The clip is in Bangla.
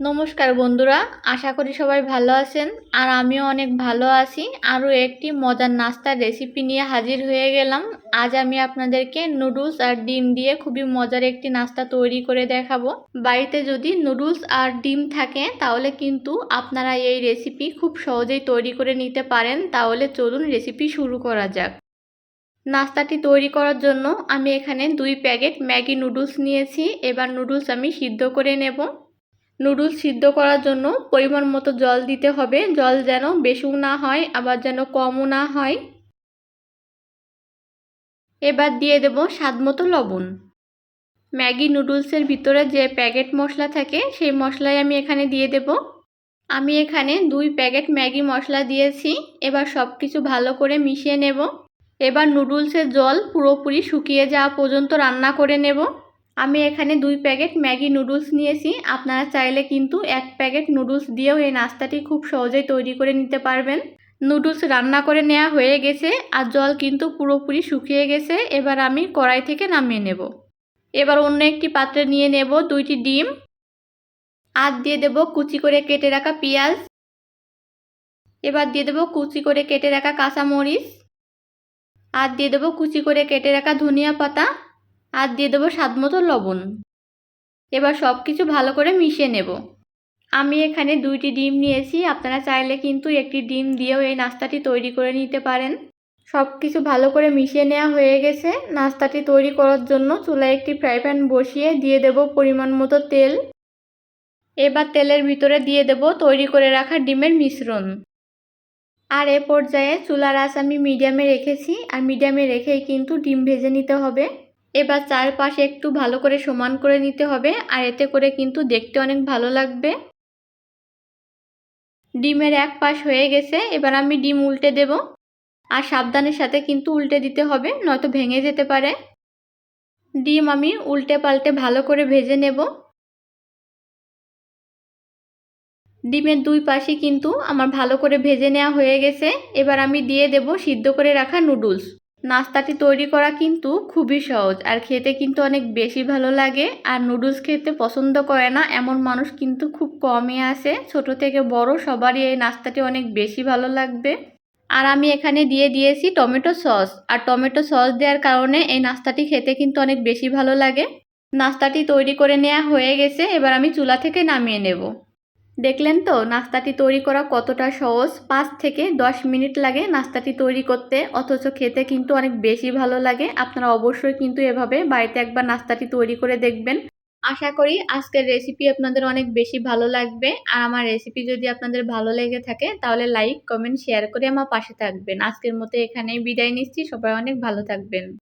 নমস্কার বন্ধুরা, আশা করি সবাই ভালো আছেন আর আমিও অনেক ভালো আছি। আরও একটি মজার নাস্তার রেসিপি নিয়ে হাজির হয়ে গেলাম। আজ আমি আপনাদেরকে নুডলস আর ডিম দিয়ে খুবই মজার একটি নাস্তা তৈরি করে দেখাবো। বাড়িতে যদি নুডলস আর ডিম থাকে, তাহলে কিন্তু আপনারা এই রেসিপি খুব সহজেই তৈরি করে নিতে পারেন। তাহলে চলুন রেসিপি শুরু করা যাক। নাস্তাটি তৈরি করার জন্য আমি এখানে দুই প্যাকেট ম্যাগি নুডলস নিয়েছি। এবার নুডলস আমি সিদ্ধ করে নেব। নুডলস সিদ্ধ করার জন্য পরিমাণ মতো জল দিতে হবে। জল যেন বেশিও না হয়, আবার যেন কমও না হয়। এবার দিয়ে দেব স্বাদ মতো লবণ। ম্যাগি নুডলসের ভিতরে যে প্যাকেট মশলা থাকে, সেই মশলাই আমি এখানে দিয়ে দেব। আমি এখানে দুই প্যাকেট ম্যাগি মশলা দিয়েছি। এবার সব কিছু ভালো করে মিশিয়ে নেব। এবার নুডলসের জল পুরোপুরি শুকিয়ে যাওয়া পর্যন্ত রান্না করে নেব। আমি এখানে দুই প্যাকেট ম্যাগি নুডলস নিয়েছি। আপনারা চাইলে কিন্তু এক প্যাকেট নুডলস দিয়েও এই নাস্তাটি খুব সহজেই তৈরি করে নিতে পারবেন। নুডলস রান্না করে নেওয়া হয়ে গেছে আর জল কিন্তু পুরোপুরি শুকিয়ে গেছে। এবার আমি কড়াই থেকে নামিয়ে নেব। এবার অন্য একটি পাত্রে নিয়ে নেব দুইটি ডিম। আর দিয়ে দেব কুচি করে কেটে রাখা পেঁয়াজ। এবার দিয়ে দেবো কুচি করে কেটে রাখা কাঁচামরিচ। আর দিয়ে দেবো কুচি করে কেটে রাখা ধনিয়া পাতা। আর দিয়ে দেবো স্বাদ মতো লবণ। এবার সব কিছু ভালো করে মিশিয়ে নেব। আমি এখানে দুইটি ডিম নিয়েছি, আপনারা চাইলে কিন্তু একটি ডিম দিয়েও এই নাস্তাটি তৈরি করে নিতে পারেন। সব কিছু ভালো করে মিশিয়ে নেওয়া হয়ে গেছে। নাস্তাটি তৈরি করার জন্য চুলায় একটি ফ্রাই প্যান বসিয়ে দিয়ে দেব পরিমাণ মতো তেল। এবার তেলের ভিতরে দিয়ে দেব তৈরি করে রাখা ডিমের মিশ্রণ। আর এ পর্যায়ে চুলার আঁচ আমি মিডিয়ামে রেখেছি। আর মিডিয়ামে রেখেই কিন্তু ডিম ভেজে নিতে হবে। এবার চারপাশে একটু ভালো করে সমান করে নিতে হবে, আর এতে করে কিন্তু দেখতে অনেক ভালো লাগবে। ডিমের এক পাশ হয়ে গেছে, এবার আমি ডিম উল্টে দেব। আর সাবধানের সাথে কিন্তু উল্টে দিতে হবে, নয়তো ভেঙে যেতে পারে। ডিম আমি উল্টে পাল্টে ভালো করে ভেজে নেব। ডিমের দুই পাশে কিন্তু আমার ভালো করে ভেজে নেওয়া হয়ে গেছে। এবার আমি দিয়ে দেব সিদ্ধ করে রাখা নুডলস। নাস্তাটি তৈরি করা কিন্তু খুবই সহজ, আর খেতে কিন্তু অনেক বেশি ভালো লাগে। আর নুডলস খেতে পছন্দ করে না এমন মানুষ কিন্তু খুব কমই আসে। ছোট থেকে বড় সবারই এই নাস্তাটি অনেক বেশি ভালো লাগবে। আর আমি এখানে দিয়ে দিয়েছি টমেটো সস, আর টমেটো সস দেওয়ার কারণে এই নাস্তাটি খেতে কিন্তু অনেক বেশি ভালো লাগে। নাস্তাটি তৈরি করে নেওয়া হয়ে গেছে, এবার আমি চুলা থেকে নামিয়ে নেব। দেখলেন তো, নাস্তাটি তৈরি করা কতটা সহজ? পাঁচ থেকে দশ মিনিট লাগে নাস্তাটি তৈরি করতে, অথচ খেতে কিন্তু অনেক বেশি ভালো লাগে। আপনারা অবশ্যই কিন্তু এভাবে বাড়িতে একবার নাস্তাটি তৈরি করে দেখবেন। আশা করি আজকের রেসিপি আপনাদের অনেক বেশি ভালো লাগবে। আর আমার রেসিপি যদি আপনাদের ভালো লেগে থাকে, তাহলে লাইক কমেন্ট শেয়ার করে আমার পাশে থাকবেন। আজকের মতো এখানেই বিদায় নিচ্ছি। সবাই অনেক ভালো থাকবেন।